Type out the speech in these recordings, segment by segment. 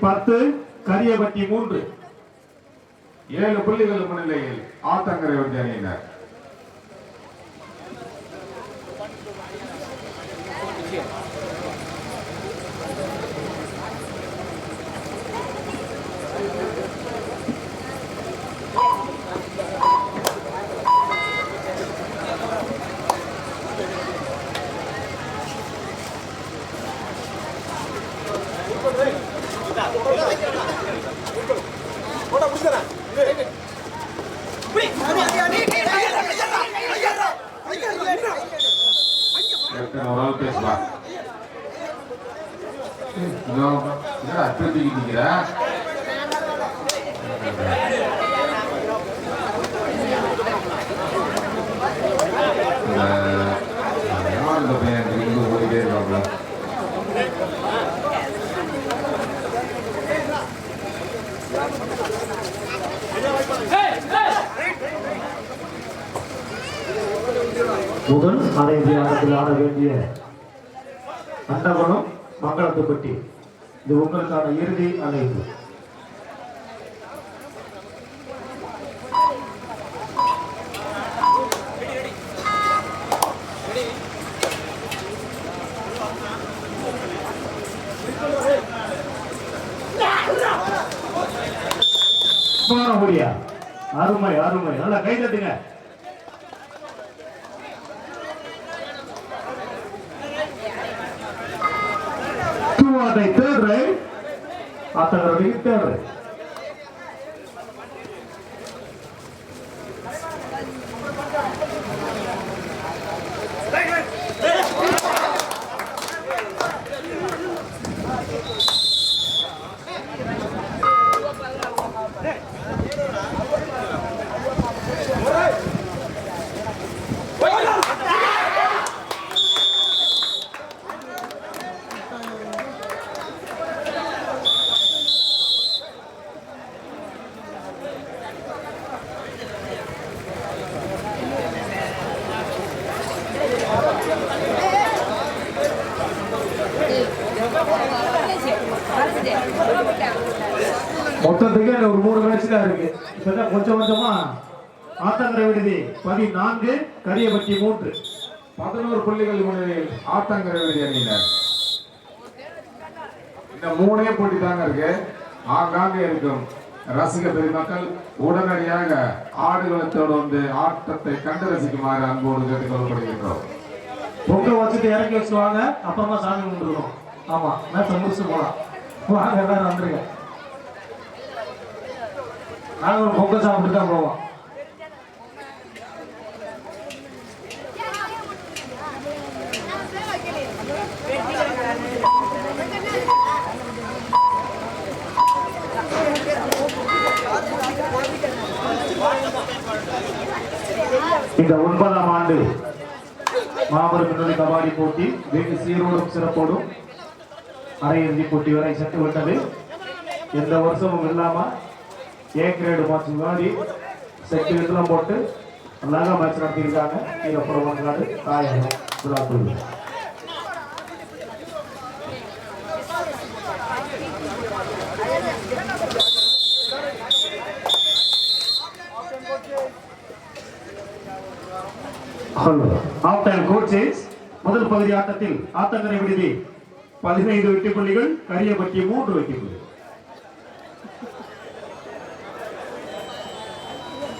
பத்து கரியபட்டி மூன்று. ஏழு புள்ளிகள் முன்னிலையில் ஆத்தங்கரை வண்டி அணியினர் கேப்டன் ஒரு ஆள் பேசலாம் இதோ, என்னடா அப்படி தூக்கி நிக்கிற? இந்த, எவன் இந்த பையன் இங்க ஓடிட்டே இருக்காப்ல? முதல் அரைந்தி ஆட்டத்தில் ஆட வேண்டிய அண்டகுணம் மங்களத்துப்பட்டி. இது உங்களுக்கான இறுதி அணைப்பு அழைப்பு முடியா அருமை அருமை நல்லா கை தட்டுங்க two on the third right. ஆத்தங்கரோடைய third right. மொத்தத்துக்கு இன்னும் ஒரு மூணு மேட்ச் தான் இருக்கு கொஞ்சமா ஆத்தங்கரை விடுதி பதினான்கு கரியபட்டி மூன்று. பதினோரு புள்ளிகள் முன்னிலையில் ஆத்தங்கரை வண்டி அணியினர். இந்த மூணே போட்டி தாங்க இருக்கு. ஆங்காங்கே இருக்கும் ரசிக பெருமக்கள் உடனடியாக ஆடுகளத்தோடு வந்து ஆட்டத்தை கண்டு ரசிக்குமாறு அன்போடு கேட்டுக்கொள்ளப்படுகின்றோம். பொங்கல் வச்சுட்டு இறக்கி வச்சுருவாங்க அப்புறமா சாமி கும்பிட்டுருக்கோம். ஆமா மேட்சை முடிச்சு போலாம். வாங்க எல்லாரும் வந்துருங்க. நாங்க ஒரு பொங்கல் சாப்பிட்டு தான் போவோம். இந்த ஒன்பதாம் ஆண்டு மாபெரும் முன்னணி கபாடி போட்டி வெகு சீரோடும் சிறப்போடும் அரையிறுதி போட்டி வரை சென்று விட்டது. எந்த வருஷமும் இல்லாமல் ஏ கிரேடு மேட்ச் முன்னாடி செக்யூரிட்டிலாம் போட்டு நல்லா மேட்ச் நடத்தியிருக்காங்க. கீழே புறமங்காடு தாயகம் விழாக்குழு முதல் பகுதி ஆட்டத்தில் ஆத்தங்கரை விடுதி. பதினைந்து வெற்றி புள்ளிகள் கரியபட்டி மூன்று வெற்றி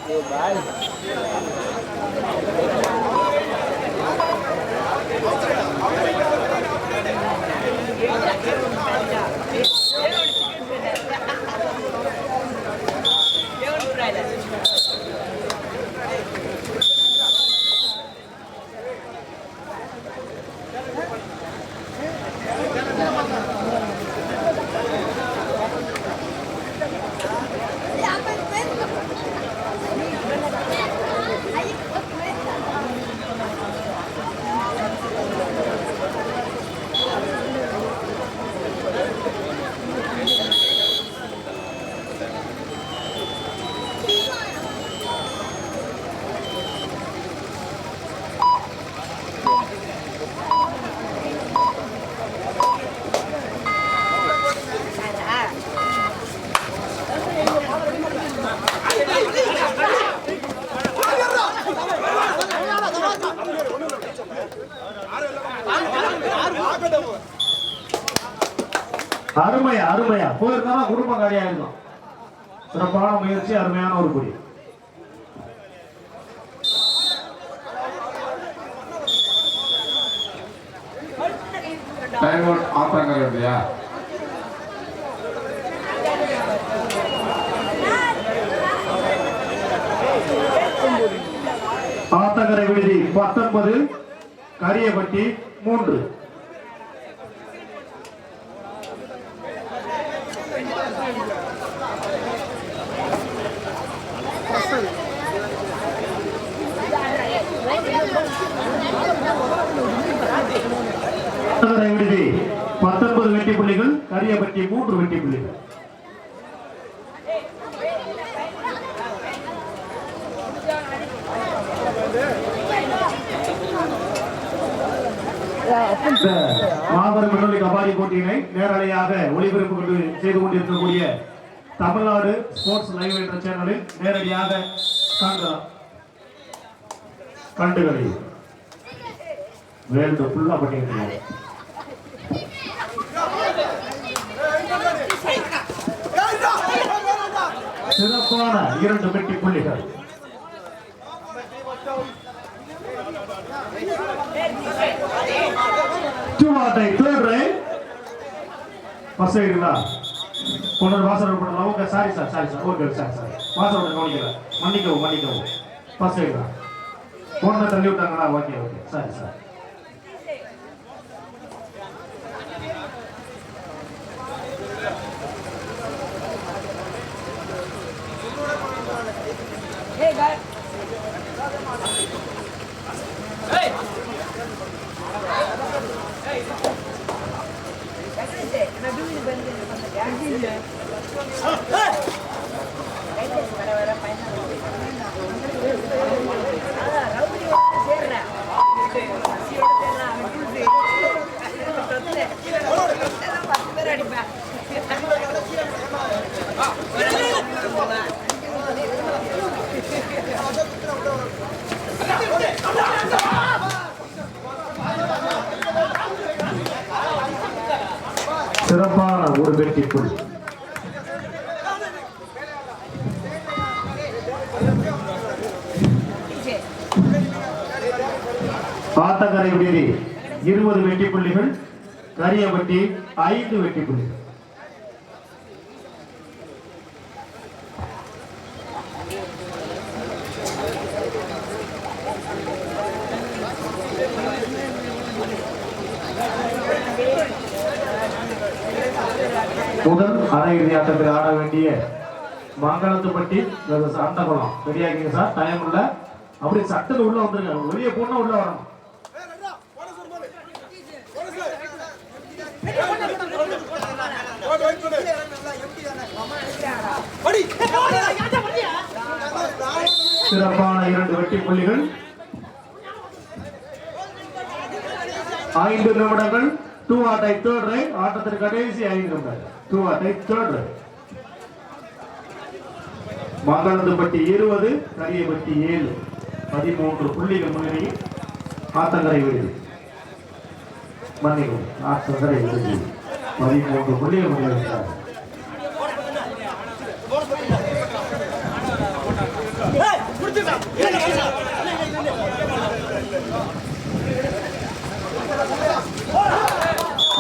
Meu bairro. அருமையா அருமையா. போயிருந்தா குடும்பம் காலியா இருக்கும் சிறப்பான முயற்சி அருமையான ஒரு குடி. டைம் அவுட் இல்லையா ஆத்தங்கரை விடுதி பத்தொன்பது கரியப்பட்டி மூன்று. விடுதி. பத்தொன்பது வெட்டி புள்ளிகள் கரியப்பட்டி மூன்று வெட்டி புள்ளிகள். மாபெரும் விடுதலை கபாடி போட்டியினை நேரலையாக ஒளிபரப்பு கொண்டு செய்து கொண்டிருக்கக்கூடிய தமிழ்நாடு ஸ்போர்ட்ஸ் லைவ் என்ற சேனலில் நேரடியாக கண்டுகளில் கண்டுகளை. வேல்டு ஃபுல்லா சிறப்பான இரண்டு வெட்டி புள்ளிகள். டூமாட்டை தேர்ட் ரைட் ஃபர்ஸ்ட் கொண்டு வாசல் பண்ணலாம். Okay sorry sir sorry sir okay sir sir. வாசல் கவனிக்கல மன்னிக்கவும் மன்னிக்கவும். ஃபர்ஸ்ட் ரைடு தான் தள்ளி விட்டாங்களா okay okay. Sorry sir. Hey சிறப்பான ஒரு வெற்றி புள்ளி ஆத்தங்கரை விடுதி இருபது வெட்டி புள்ளிகள் கரியவட்டி ஐந்து வெட்டி புள்ளிகள். முதல் அரையிறுதி ஆட்டத்தில் ஆட வேண்டிய மங்களத்துப்பட்டி versus அண்டகுளம் ரெடியாக்கிங்க சார் டைம் இல்ல அப்படி சட்டத்தில் உள்ள வந்துருக்காங்க வெளியே போனா உள்ள வரணும். சிறப்பான இரண்டு வெட்டி புள்ளிகள். ஐந்து நிமிடங்கள். Do or die third raid ஆட்டத்திற்கு கடைசி ஐந்து நிமிடங்கள் do die third raid Mangalathupatti இருபது கரியப்பட்டி ஏழு. பதிமூன்று புள்ளிகள் முன்னணி. ஆத்தங்கரை விடுதி மன்னிக்கும் ஆத்தங்கரை விடுதி பதிமூன்று புள்ளிகள் முன்னணி. Hey!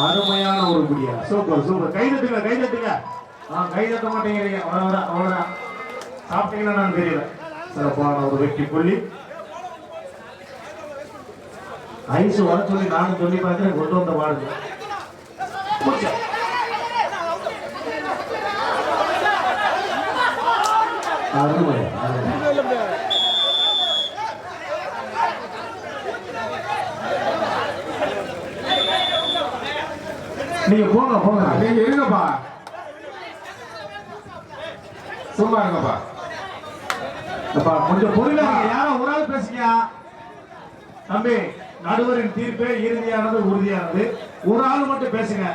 அருமையான ஒரு குடியா. Super super. கை தட்டுங்க கை தட்டுங்க. ஆ கை தட்ட மாட்டேங்கிறீங்க. அவ்வளவுதான் அவ்வளவுதான் சாப்பிட்டீங்கன்னா நான் தெரியல. சிறப்பான ஒரு வெற்றி புள்ளி. ஐஸ் வர சொல்லி நானும் சொல்லி பார்க்கிறேன். கொண்டு வந்த பாடுங்க. அருமை. நீங்க போங்க போங்க. நீங்க இருங்கப்பா. சும்மா இருங்கப்பா. அப்பா கொஞ்சம் பொறுமையா யாரோ ஒரு ஆள் பேசுங்க. தம்பி நடுவரின் தீர்ப்பே இறுதியானது உறுதியானது. ஒரு ஆள் மட்டும் பேசுங்க.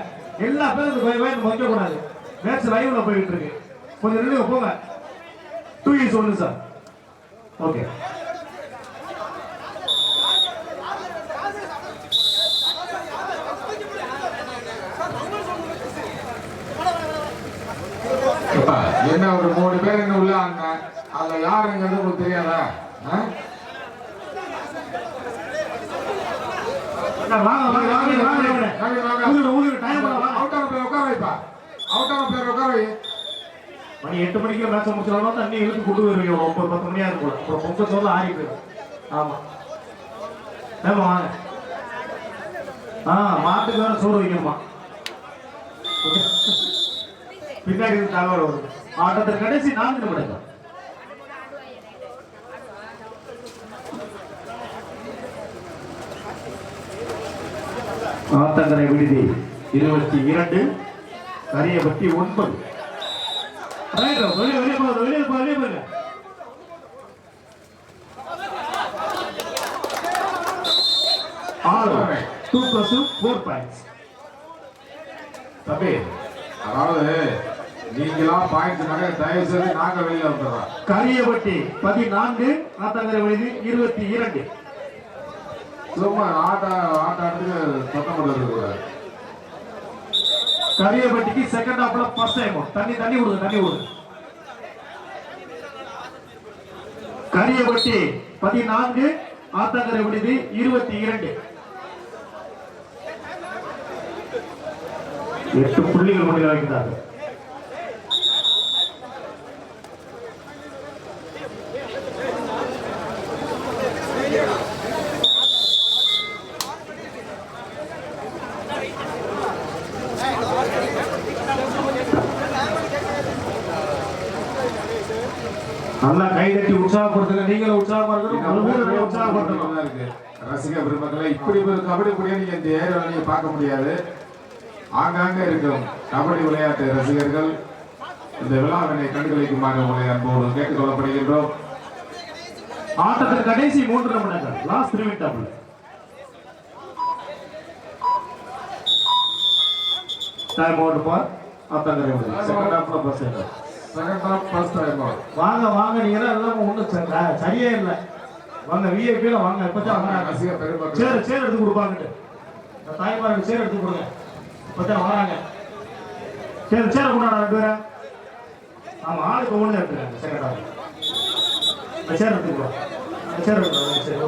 எல்லா பேரும் போய் வைக்க கூடாது மேட்ச் லைவ்ல போயிட்டு இருக்கு. கொஞ்சம் நின்று போங்க. டூ இஸ் ஒன்று சார் ஓகே என்ன ஒரு மூணு பேர் என்ன உள்ள ஆடினேன் அதுல யாருங்கிறது உங்களுக்கு தெரியாதா? மணி எட்டு மணிக்கு மேட்ச் முடிச்சிடலாம் தண்ணி இழுத்து கொண்டு வருவீங்க ஒரு ஒன்பது பத்து மணியா இருக்கும் அப்புறம் பொங்க சொல்ல ஆறி போயிடும் ஆமா. ஏமா வாங்க. ஆ மாட்டுக்கு வேற சோறு வைக்கணுமா? பின்னாடி தகவல் வருது. ஆட்டத்தின் கடைசி நான்கு நிமிடங்கள். ஆத்தங்கரை விடுதி. இருபத்தி இரண்டு கரியபட்டி ஒன்பது. வெளியே வெளியே போகுது வெளியே போகுது வெளியே போகுது ஆறு டூ பிளஸ் ஃபோர் பாயிண்ட்ஸ் தம்பி. அதாவது நீங்களா பாயிண்ட் நகை தயவு செய்து நாங்க வெளியில வந்துடுறோம். கரியபட்டி பதினான்கு ஆத்தங்கரை விடுதி இருபத்தி இரண்டு. சும்மா ஆட்ட ஆட்டாட்டுக்கு சத்தம் போட்டு கூடாது. கரியபட்டிக்கு செகண்ட் ஹாஃப்ல ஃபர்ஸ்ட் டைம் தண்ணி தண்ணி விடுங்க தண்ணி விடுங்க கரியபட்டி பதினான்கு ஆத்தங்கரை விடுதி இருபத்தி இரண்டு. எட்டு புள்ளிகள் வைக்கிறார்கள் நல்லா கை தட்டி உற்சாகப்படுத்துங்க நீங்களும் உற்சாகப்படுத்தணும். தான் இருக்கு. ரசிக பெருமக்களை இப்படி ஒரு கபடி போட்டியை நீங்க இந்த ஏரியாவில் நீங்க பார்க்க முடியாது. ஆங்காங்க இருக்கும். கபடி விளையாட்டு ரசிகர்கள் இந்த விழாவினை கண்டுகளிக்குமாறு உங்களை அன்போடு கேட்டுக் கொள்ளப்படுகின்றோம். ஆட்டத்தின் கடைசி மூன்று நிமிடங்கள். Last three minute time out பார். ஆத்தங்கரை செகண்ட் ஹாஃப்ல பஸ் வாங்க வாங்க நீங்க எல்லாம் ஒன்றும் சரியே இல்லை. வாங்க விஐபியில வாங்க இப்பதான் வராங்க. சேர் சேர் எடுத்து கொடுப்பாங்கட்டு. தாய்மாருக்கு சேர் எடுத்து கொடுங்க. இப்பதான் வராங்க. சேர் சேர் கொண்டாட ரெண்டு பேரும். ஆமா ஆளுக்கு செகண்ட் ஹாஃப் அந்த சேர் எடுத்து கொடுங்க அந்த சேர் எடுத்து சரி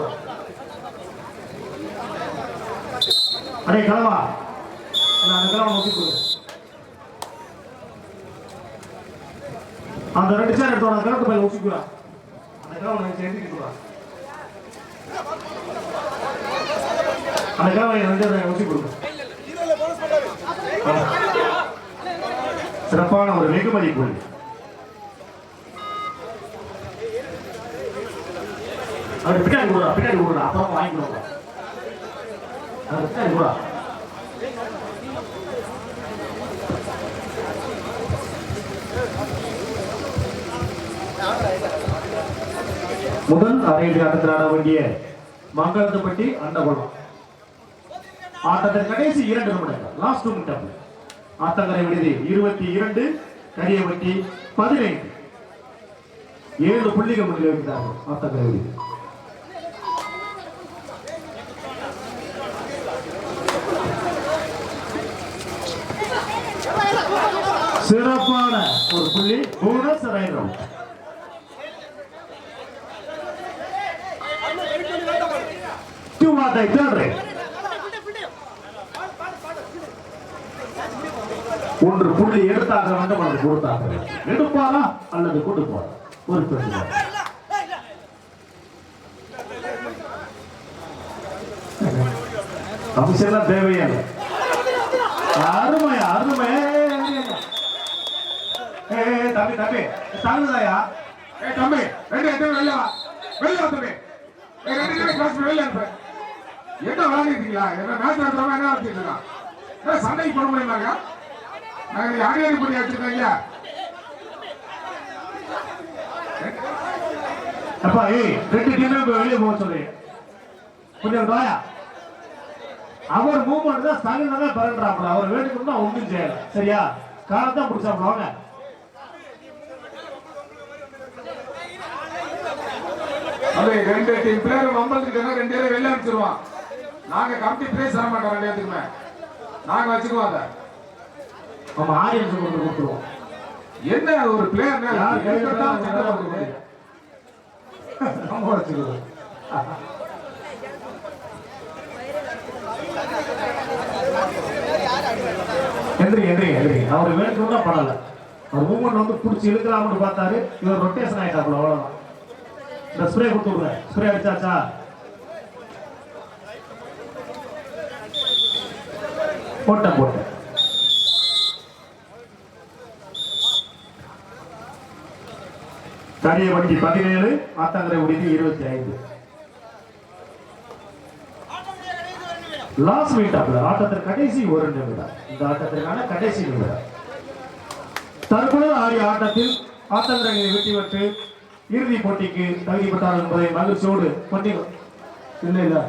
அடே கலவா நான் அந்த கலவா நோக்கி கொடுங்க. அந்த ரெண்டு சேர் எடுத்து அந்த கிழக்கு பையில ஊசிக்குறா அந்த கிழவன் நினைச்சு அந்த கிழவன் ரெண்டு ஊசி கொடுங்க ஆ. சிறப்பான ஒரு வெகுமதி கோயில் அவர் பின்னாடி கொடுறா பின்னாடி கொடுறா. அப்புறம் வாங்கி கொடுறா பின்னாடி கொடுறா. முதல் அரையிறு ஆட்டத்தில் ஆட வேண்டிய மங்களத்துப்பட்டி அண்டகுளம் ஆட்டத்தின் கடைசி இரண்டு நிமிடங்கள். லாஸ்ட் மினிட் ஆத்தங்கரை விடுதி இருபத்தி இரண்டு கரியப்பட்டி பதினைந்து. ஏழு புள்ளிகள் முன்னிலை வைக்கிறார்கள் ஆத்தங்கரை விடுதி. சிறப்பான ஒரு புள்ளி. போனஸ் ரைட் அவுட் டூ ஒன்று புள்ளி எடுத்தாக வேண்டும் அல்லது கொடுத்தாக வேண்டும். எடுப்பாரா அல்லது கொடுப்பாரா ஒரு பெண் அபிஷேகம் தேவையா? இல்லை. அருமை அருமை. ஏ தம்பி தம்பி தாங்குதாயா ஏ தம்பி ரெண்டு ரெண்டு வெளியே வா. வெளியே வா தம்பி. ரெண்டு வெளியே வெளியே அனுப்பு. என்ன விளையாடிருக்கீங்களா என்ன மேட்ச் நடத்துறவங்க என்ன நடத்திட்டு இருக்கான் ஏ சண்டைக்கு போட முடியுமாங்க நாங்க யாரையும் பண்ணி வச்சிருக்கீங்க. அப்பா ஏய் ரெண்டு டீமே வெளியே போக சொல்லு. கொஞ்சம் வாயா அவர் மூவ்மெண்ட் தான் ஸ்டாலின் தான் பரண்டாப்ல அவர் வேணும்னா ஒன்றும் செய்யல. சரியா? காலத்தான் பிடிச்சாப்ல வாங்க. அது ரெண்டு டீம் பிளேயர் வம்பத்துக்கிட்டா ரெண்டு பேரும் வெளில அனுப்பிச்சிருவான். நாங்க கமிட்டி பிரைஸ் தர மாட்டோம் ரெண்டு பேத்துக்குமே நாங்க வச்சுக்குவோம் அதை. நம்ம ஆடியன்ஸ் கொண்டு கொடுத்துருவோம் என்ன ஒரு பிளேயர். நம்ம வச்சுக்கிறோம். எந்திரி எந்திரி எந்திரி. அவர் வேணும்னா பண்ணல. அவர் மூவ்மெண்ட் வந்து பிடிச்சி இழுக்கலாம்னு பார்த்தாரு. இவர் ரொட்டேஷன் ஆயிட்டாப்புல அவ்வளவுதான். இந்த ஸ்ப்ரே கொடுத்து விடுங்க ஸ்ப்ரே அடிச்சாச்சா? ஓட்டம் போட்டேன் தடிய வண்டி பதினேழு ஆத்தங்கரை உறுதி இருபத்தி ஐந்து லாஸ்ட் மீட் ஆகுது. ஆட்டத்தின் கடைசி ஒரு நிமிடம். இந்த ஆட்டத்திற்கான கடைசி நிமிடம். தற்பொழுது ஆடிய ஆட்டத்தில் ஆத்தங்கரையை வெற்றி பெற்று இறுதி போட்டிக்கு தகுதி என்பதை மகிழ்ச்சியோடு கொண்டி இல்லை இல்ல.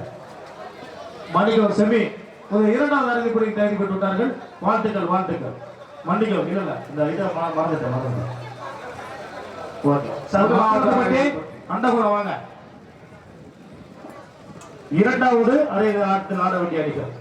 மணிகம் செமி. இரண்டாவது அறுதி போட்டிக்கு தகுதி பெற்று விட்டார்கள் வாழ்த்துக்கள் வாழ்த்துக்கள். மன்னிக்கவும் இல்ல இந்த இதை மறந்துட்டேன் மறந்துட்டேன். ஓகே சர்வபட்டி அண்டகுலம் வாங்க. இரண்டாவது அரை ஆட்டத்தில் ஆட வேண்டிய அணிகள்